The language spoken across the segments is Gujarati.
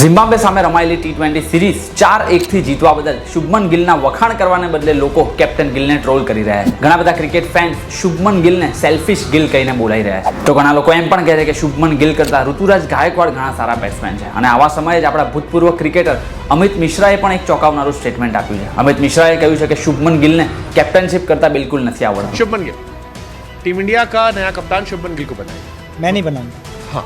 ઝિમ્બાબ્વે સામે રમાયેલી ટી ટ્વેન્ટી સિરીઝ ચાર એકથી જીતવા બદલ શુભમન ગિલના વખાણ કરવાને બદલે લોકો કેપ્ટન ગિલને ટ્રોલ કરી રહ્યા છે. ઘણા બધા ક્રિકેટ ફેન્સ શુભમન ગિલને સેલ્ફિશ ગિલ કહીને બોલાવી રહ્યા છે. તો ઘણા લોકો એમ પણ કહે છે કે શુભમન ગિલ કરતા ઋતુરાજ ગાયકવાડ ઘણા સારા બેટ્સમેન છે. અને આવા સમયે જ આપણા ભૂતપૂર્વ ક્રિકેટર અમિત મિશ્રાએ પણ એક ચોંકાવનારું સ્ટેટમેન્ટ આપ્યું છે. અમિત મિશ્રાએ કહ્યું છે કે શુભમન ગિલને કેપ્ટનશિપ કરતાં બિલકુલ નથી આવડતું. શુભમન ગિલ. ટીમ ઇન્ડિયા કા નયા કપ્તાન શુભમન ગિલ કો બનાયા? મેં નહીં બનાયા હા.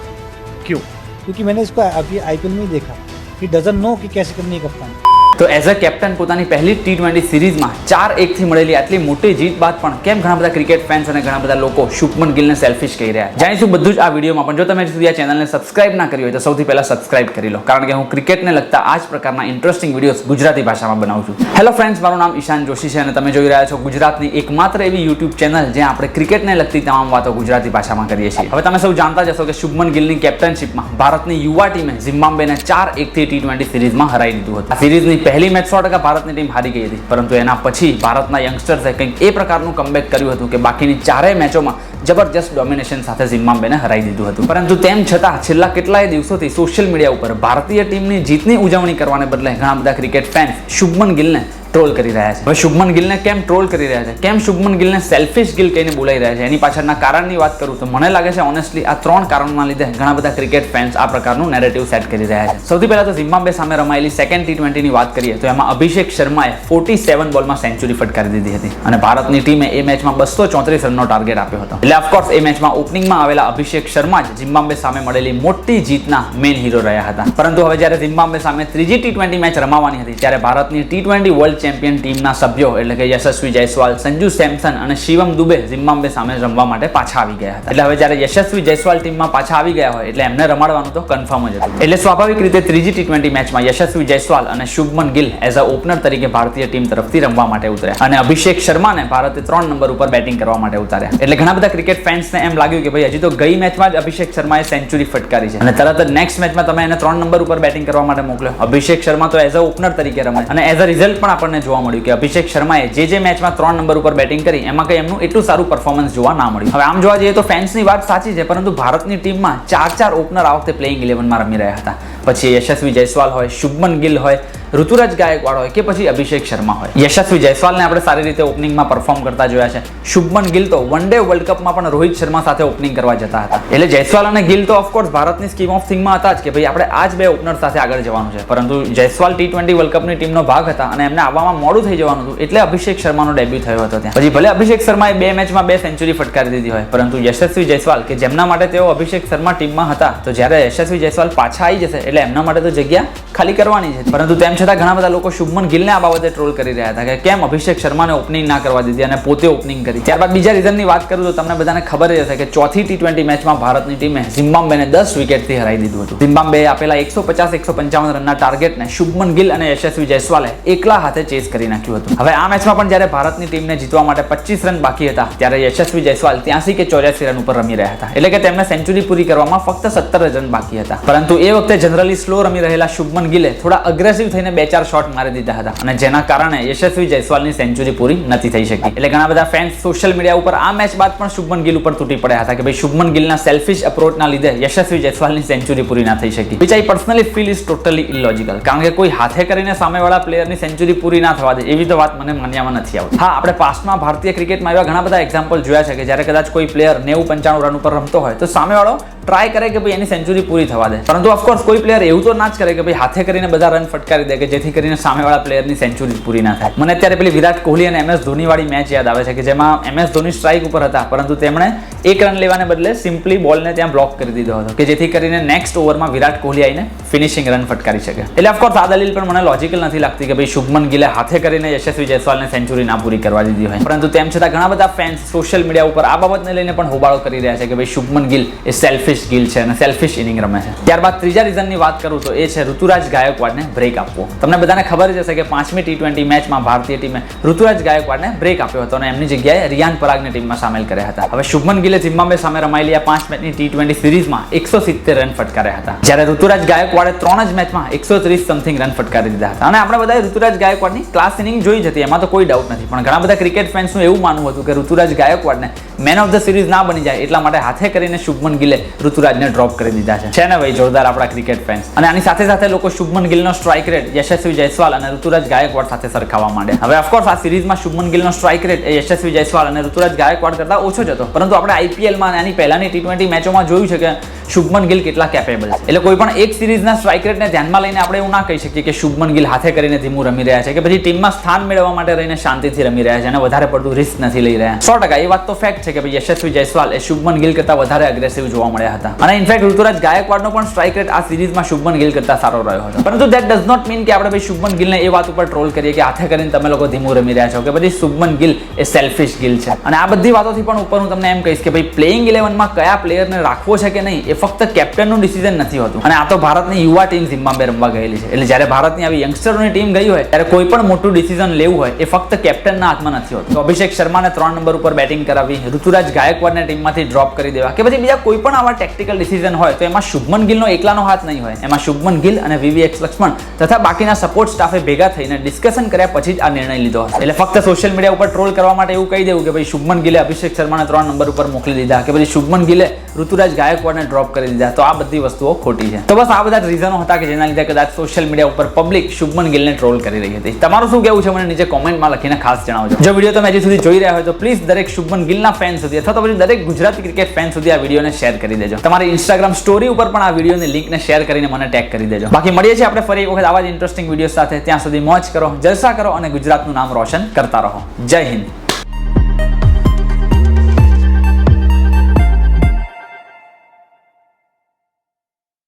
ક્યું? क्योंकि मैंने इसको अभी आईपीएल में ही देखा ही डजन नो कि कैसे करनी है कप्तान તો એઝ અ કેપ્ટન પોતાની પહેલી ટી ટ્વેન્ટી સિરીઝમાં ચાર એકથી મળેલી આટલી મોટી જીત બાદ પણ કેમ ઘણા બધા ક્રિકેટ ફેન્સ અને ઘણા બધા લોકો શુભમન ગિલને સેલ્ફિશ કહી રહ્યા? જાણીશું બધું જ આ વિડીયોમાં, પણ જો તમે સુધી આ ચેનલને સબસ્ક્રાઇબ ના કરી હોય તો સૌથી પહેલા સબસ્ક્રાઇબ કરી લો, કારણ કે હું ક્રિકેટને લગતા આ જ પ્રકારના ઇન્ટરેસ્ટિંગ વિડીયોઝ ગુજરાતી ભાષામાં બનાવું છું. હેલો ફ્રેન્ડ્સ મારું નામ ઈશાન જોશી છે અને તમે જોઈ રહ્યા છો ગુજરાતની એકમાત્ર એવી યુટ્યુબ ચેનલ જ્યાં આપણે ક્રિકેટને લગતી તમામ વાતો ગુજરાતી ભાષામાં કરીએ છીએ. હવે તમે સૌ જાણતા જ હશો કે શુભમન ગિલની કેપ્ટનશિપમાં ભારતની યુવા ટીમે ઝિમ્બાબ્વેને ચાર એકથી ટી ટ્વેન્ટી સિરીઝમાં હરાવી દીધું હતું. આ સિરીઝની પહેલી મેચ સો ટકા ભારતની ટીમ હારી ગઈ હતી. પરંતુ એના પછી ભારતના યંગસ્ટર્સે કંઈક એ પ્રકારનું કમબેક કર્યું હતું કે બાકીની ચારેય મેચોમાં જબરજસ્ત ડોમિનેશન સાથે ઝિમ્બાબ્વેને હરાઈ દીધું હતું. પરંતુ તેમ છતાં છેલ્લા કેટલાય દિવસોથી સોશિયલ મીડિયા ઉપર ભારતીય ટીમની જીતની ઉજવણી કરવાને બદલે ઘણા બધા ક્રિકેટ ફેન્સ શુભમન ગિલને ટ્રોલ કરી રહ્યા છે. હવે શુભમન ગિલને કેમ ટ્રોલ કરી રહ્યા છે? કેમ શુભમન ગિલને સેલ્ફિશ ગિલ કહીને બોલાઈ રહ્યા છે? એની પાછળના કારણની વાત કરું તો મને લાગે છે ઓનેસ્ટલી આ ત્રણ કારણોના લીધે ઘણા બધા ક્રિકેટ ફેન્સ આ પ્રકારનું નેરેટિવ સેટ કરી રહ્યા છે. સૌથી પહેલા તો ઝિમ્બાબ્વે સામે રમાયેલી સેકન્ડ ટી ટ્વેન્ટીની વાત કરીએ તો એમાં અભિષેક શર્માએ ફોર્ટી સેવન બોલમાં સેન્ચુરી ફટકારી દીધી હતી અને ભારતની ટીમે એ મેચમાં બસો ચોત્રીસ રનનો ટાર્ગેટ આપ્યો હતો. એટલે ઓફકોર્સ એ મેચમાં ઓપનિંગમાં આવેલા અભિષેક શર્મા જ ઝિમ્બાબ્વે સામે મળેલી મોટી જીતના મેન હીરો રહ્યા હતા. પરંતુ હવે જ્યારે ઝિમ્બાબ્વે સામે ત્રીજી ટી ટ્વેન્ટી મેચ રમાવાની હતી, ત્યારે ભારતની ટી ટ્વેન્ટી વર્લ્ડ ચેમ્પિયન ટીમના સભ્યો એટલે કે યશસ્વી જયસ્વાલ, સંજુ સેમસન અને શિવમ દુબે ઝિમ્બાબ્વે સામે રમવા માટે પાછા આવી ગયા હતા. એટલે હવે જ્યારે યશસ્વી જયસ્વાલ ટીમમાં પાછા આવી ગયા હોય એટલે એમને રમાડવાનું તો કન્ફર્મ જ હતું. એટલે સ્વાભાવિક રીતે ત્રીજી ટી ટ્વેન્ટી મેચમાં યશસ્વી જયસ્વાલ અને Shubman Gill as a opener તરીકે ભારતીય ટીમ તરફથી રમવા માટે ઉતર્યા. અને અભિષેક શર્માને ભારતે ત્રણ નંબર ઉપર બેટિંગ કરવા માટે ઉતાર્યા. એટલે ઘણા બધા ક્રિકેટ ફેન્સને એમ લાગ્યું કે ભાઈ, હજી તો ગઈ મેચમાં જ અભિષેક શર્માએ સેન્ચુરી ફટકારી છે. અને તરત જ નેક્સ્ટ મેચમાં તમે એને ત્રણ નંબર ઉપર બેટિંગ કરવા માટે મોકલ્યો. અભિષેક શર્મા તો એઝ અ ઓપનર તરીકે રમે. અને એઝ અ રિઝલ્ટ પણ આપણને જોવા મળ્યું કે અભિષેક શર્માએ જે જે મેચમાં ત્રણ નંબર ઉપર બેટિંગ કરી, એમાં કંઈ એમનું એટલું સારું પરફોર્મન્સ જોવા ના મળ્યું. હવે આમ જોવા જઈએ તો ફેન્સની વાત સાચી છે, પરંતુ ભારતની ટીમમાં ચાર ચાર ઓપનર આ વખતે પ્લેઇંગ ઇલેવનમાં રમી રહ્યા હતા. પછી યશસ્વી જયસ્વાલ હોય, શુભમન ગિલ હોય, ઋતુરાજ ગાયકવાડ હોય કે પછી અભિષેક શર્મા હોય. યશસ્વી જયસ્વાલને આપણે સારી રીતે ઓપનિંગમાં પરફોર્મ કરતા જોયા છે. શુભમન ગિલ તો વન ડે વર્લ્ડ કપમાં પણ રોહિત શર્મા સાથે ઓપનિંગ કરવા જતા હતા. એટલે જયસ્વાલ અને ગિલ તો ઓફકોર્સ ભારતની સ્કીમ ઓફ થિંગમાં હતા જ કે ભાઈ આપણે આ જ બે ઓપનર સાથે આગળ જવાનું છે. પરંતુ જયસ્વાલ ટી ટ્વેન્ટી વર્લ્ડ કપની ટીમનો ભાગ હતા અને એમને આવવામાં મોડું થઈ જવાનું હતું એટલે અભિષેક શર્માનો ડેબ્યુ થયો હતો ત્યાં. પછી ભલે અભિષેક શર્માએ બે મેચમાં બે સેન્ચુરી ફટકારી દીધી હોય, પરંતુ યશસ્વી જયસ્વાલ, કે જેમના માટે તેઓ અભિષેક શર્મા ટીમમાં હતા, તો જ્યારે યશસ્વી જયસ્વાલ પાછા આવી જશે, એટલે એમના માટે તો જગ્યા ખાલી કરવાની છે. પરંતુ તેમ છતાં ઘણા બધા લોકો શુભમન ગિલને આ બાબતે ટ્રોલ કરી રહ્યા હતા કે કેમ અભિષેક શર્માને ઓપનિંગ ના કરવા દીધી અને પોતે ઓપનિંગ કરી. ત્યારબાદ બીજા રીઝનની વાત કરું તો તમને બધાને ખબર જ હશે કે ચોથી ટી ટ્વેન્ટી મેચમાં ભારતની ટીમે ઝિમ્બાબ્વેને દસ વિકેટથી હરાઈ દીધું હતું. ઝિમ્બાબ્વે આપેલા એકસો પચાસ, એકસો પંચાવન રનના ટાર્ગેટને શુભમન ગિલ અને યશસ્વી જયસ્વાલે એકલા હાથે ચેસ કરી નાખ્યું હતું. હવે આ મેચમાં પણ જ્યારે ભારતની ટીમને જીતવા માટે પચીસ રન બાકી હતા, ત્યારે યશસ્વી જયસ્વાલ ત્યાંસી કે ચોર્યાસી રન ઉપર રમી રહ્યા હતા. એટલે કે તેમને સેન્ચુરી પૂરી કરવામાં ફક્ત સત્તર રન બાકી હતા. પરંતુ એ વખતે જનરલી સ્લો રમી રહેલા શુભમન ગિલે થોડા અગ્રેસિવ થઈને બે ચાર શોટ મારી દીધા હતા. અને જેના કારણે યશસ્વી જયસ્વાલની સેન્ચુરી પૂરી નથી થઈ શકી. એટલે ઘણા બધા ફેન્સ સોશિયલ મીડિયા ઉપર આ મેચ બાદ પણ શુભમન ગિલ ઉપર તૂટી પડ્યા હતા કે ભાઈ શુભમન ગિલના સેલ્ફિશ અપ્રોચના લીધે યશસ્વી જયસ્વાલની સેન્ચુરી પૂરી ના થઈ શકી. Which I personally feel is totally illogical કારણ કે કોઈ હાથે કરીને સામેવાળા પ્લેયરની સેન્ચુરી પૂરી ના થવા દે, એવી તો વાત મને માન્યામાં નથી આવતી. હા, આપણે પાસ્ટમાં ભારતીય ક્રિકેટમાં એવા ઘણા બધા એક્ઝામ્પલ જોયા છે કે જ્યારે કદાચ કોઈ પ્લેયર નેવું પંચાણું રન ઉપર રમતો હોય, તો સામેવાળો ટ્રાય કરે કે ભાઈ એની સેન્ચુરી પૂરી થવા દે. પરંતુ ઓફકોર્સ કોઈ પ્લેયર એવું તો ના જ કરે કે ભાઈ હાથે કરીને બધા રન ફટકારી દે કે જેથી કરીને સામેવાળા પ્લેયરની સેન્ચુરી પૂરી ના થાય. મને અત્યારે પેલી વિરાટ કોહલી અને એમએસ ધોની વાળી મેચ યાદ આવે છે કે જેમાં એમએસ ધોની સ્ટ્રાઇક ઉપર હતા, પરંતુ તેમણે એક રન લેવાને બદલે સિમ્પલી બોલને ત્યાં બ્લોક કરી દીધો હતો, કે જેથી કરીને નેક્સ્ટ ઓવરમાં વિરાટ કોહલી આવીને ફિનિશિંગ રન ફટકારી શકે. એટલે ઓફકોર્સ આ દલીલ પણ મને લોજિકલ નથી લાગતી કે ભાઈ શુભમન ગિલે હાથે કરીને યશસ્વી જયસ્વાલને સેન્ચુરી ના પૂરી કરવા દીધી હોય. પરંતુ તેમ છતાં ઘણા બધા ફેન્સ સોશિયલ મીડિયા ઉપર આ બાબતને લઈને પણ હોબાળો કરી રહ્યા છે કે ભાઈ શુભમન ગિલ એ સેલ્ફિશ ગિલ છે અને સેલ્ફિશ ઇનિંગ રમે છે. ત્યારબાદ ત્રીજા રીઝનની વાત કરું તો એ છે ઋતુરાજ ઋતુરાજ ગાયકવાડને બ્રેક આપવો. તમને બધાને ખબર જ હશે કે પાંચમી ટી ટ્વેન્ટી મેચમાં ભારતીય ટીમે ઋતુરાજ ગાયકવાડને બ્રેક આપ્યો હતો અને એમની જગ્યાએ રિયાન પરાગને ટીમમાં સામેલ કર્યા હતા. હવે શુભમન ગિલે ઝિમ્બાબ્વે સામે રમાયેલી આ પાંચ મેચની ટી ટ્વેન્ટી સિરીઝમાં એકસો સિત્તેર રન ફટકાર્યા હતા. જ્યારે ઋતુરાજ ગાયકવાડે ત્રણ જ મેચમાં એકસો ત્રીસ સમથિંગ રન ફટકારી દીધા હતા. અને આપણે બધા ઋતુરાજ ગાયકવાડની ક્લાસ ઇનિંગ જોઈ જ હતી, એમાં તો કોઈ ડાઉટ નથી. પણ ઘણા બધા ક્રિકેટ ફેન્સનું એવું માનવું હતું કે ઋતુરાજ ગાયકવાડને મેન ઓફ ધ સિરીઝ ના બની જાય એટલા માટે હાથે કરીને શુભમન ગિલે ઋતુરાજને ડ્રોપ કરી દીધા છે. છે ને ભાઈ, જોરદાર આપણા ક્રિકેટ ફેન્સ અને આની સાથે સાથે લોકો શુભમન ગિલનો સ્ટ્રાઇક રેટ યશસ્વી જયસ્વાલ અને ઋતુરાજ ગાયકવાડ સાથે સરખાવવા માંડ્યા હવે ઓફકોર્સ આ સિરીઝમાં શુભમન ગિલનો સ્ટ્રાઇક રેટ એ યશસ્વી જયસ્વાલ અને ઋતુરાજ ગાયકવાડ કરતા ઓછો જ હતો. પરંતુ આપણે આઈપીએલમાં એની પહેલાની ટી ટ્વેન્ટી મેચોમાં જોયું છે કે શુભમન ગિલ કેટલા કેપેબલ છે. એટલે કોઈ પણ એક સિરીઝના સ્ટ્રાઇક રેટને ધ્યાનમાં લઈને આપણે એવું ના કહી શકીએ કે શુભમન ગિલ હાથે કરીને ધીમું રમી રહ્યા છે કે પછી ટીમમાં સ્થાન મેળવવા માટે રહીને શાંતિથી રમી રહ્યા છે અને વધારે પડતું રિસ્ક નથી લઈ રહ્યા. સો ટકા, એ વાત તો ફેક્ટ છે કે ભાઈ યશસ્વી જયસ્વાલ એ શુભમન ગિલ કરતા વધારે અગ્રેસિવ જોવા મળ્યા હતા. અને ઇનફેક્ટ ઋતુરાજ ગાયકવાડનો પણ સ્ટ્રાઇક રેટ આ સિરીઝમાં શુભમન ગિલ કરતા સારો રહ્યો હતો. પરંતુ દેટ ડઝ નોટ મીન કે આપણે ભાઈ શુભમન ગિલને એ વાત ઉપર ટ્રોલ કરીએ કે હાથે કરીને તમે લોકો ધીમું રમી રહ્યા છો કે પછી શુભમન ગિલ એ સેલ્ફિશ ગિલ છે. અને આ બધી વાતોથી પણ ઉપર હું તમને એમ કહીશ કે ભાઈ પ્લેઇંગ ઇલેવનમાં કયા પ્લેયરને રાખવો છે કે નહીં એ ફક્ત કેપ્ટનનું ડિસિઝન નથી હોતું. અને આ તો ભારતની યુવા ટીમ ઝિમ્બાબ્વે રમવા ગયેલી છે. એટલે જ્યારે ભારતની આવી યંગસ્ટરોની ટીમ ગઈ હોય, ત્યારે કોઈ પણ મોટું ડિસિઝન લેવું હોય, એ ફક્ત કેપ્ટનના હાથમાં નથી હોતું. તો અભિષેક શર્માને ત્રણ નંબર ઉપર બેટિંગ કરાવી, ઋતુરાજ ગાયકવાડને ટીમમાંથી ડ્રોપ કરી દેવા, કે પછી બીજા કોઈ પણ આવા ટેક્ટિકલ ડિસિઝન હોય, તો એમાં શુભમન ગિલનો એકલાનો હાથ નહીં હોય. એમાં શુભમન ગિલ અને વીવીએક્સ લક્ષ્મણ તથા બાકીના સપોર્ટ સ્ટાફે ભેગા થઈને ડિસ્કશન કર્યા પછી જ આ નિર્ણય લીધો હશે એટલે ફક્ત સોશિયલ મીડિયા ઉપર ટ્રોલ કરવા માટે એવું કહી દેવું કે ભાઈ, શુભમન ગિલે અભિષેક શર્માને ત્રણ નંબર ઉપર મોકલી દીધા, કે પછી શુભમન ગિલે ઋતુરાજ ગાયકવાડને ડ્રોપ કરી દીધા. તો આ બધી વસ્તુઓ ખોટી છે. તો બસ આ બધા રીઝનો હતા કે જેના લીધે કદાચ સોશિયલ મીડિયા ઉપર પબ્લિક શુભમન ગિલને ટ્રોલ કરી રહી હતી. તમારું શું કહેવું છે? મને નીચે કોમેન્ટમાં લખીને ખાસ જણાવજો. જો વીડિયો તમે હજી સુધી જોઈ રહ્યા હોય તો પ્લીઝ દરેક શુભમન ગિલના ફેન સુધી અથવા તો પછી દરેક ગુજરાતી ક્રિકેટ ફેન સુધી આ વિડીયોને શેર કરી દેજો. તમારી ઇન્સ્ટાગ્રામ સ્ટોરી ઉપર પણ આ વિડીયોની લિંકને શેર કરીને મને ટેગ કરી દેજો. બાકી મળીએ છીએ આપણે ફરી એક વખત આવા જ ઇન્ટરેસ્ટિંગ વીડિયો સાથે. ત્યાં સુધી મોજ કરો, જલસા કરો અને ગુજરાતનું નામ રોશન કરતા રહો. જય હિન્દ.